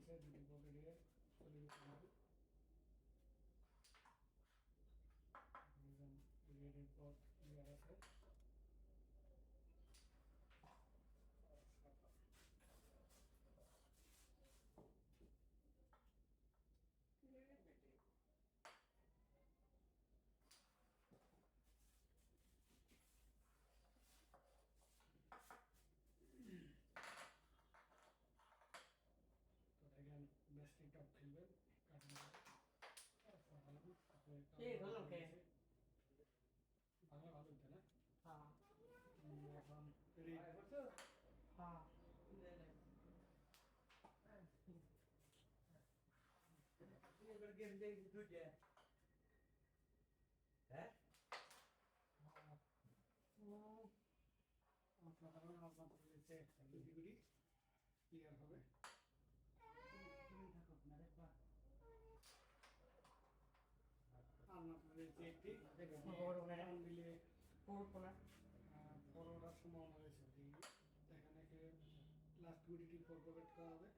inside the book pocket here Bangla ভালো হইতে না হ্যাঁ এখন হ্যাঁ হ্যাঁ আপনার রয়েছে দুটি ক্লিয়ার হবে দিলে পড়ব না। বড়টার সম্ভাবনা রয়েছে এখানে লাস্ট গুটিটি পর করা হবে।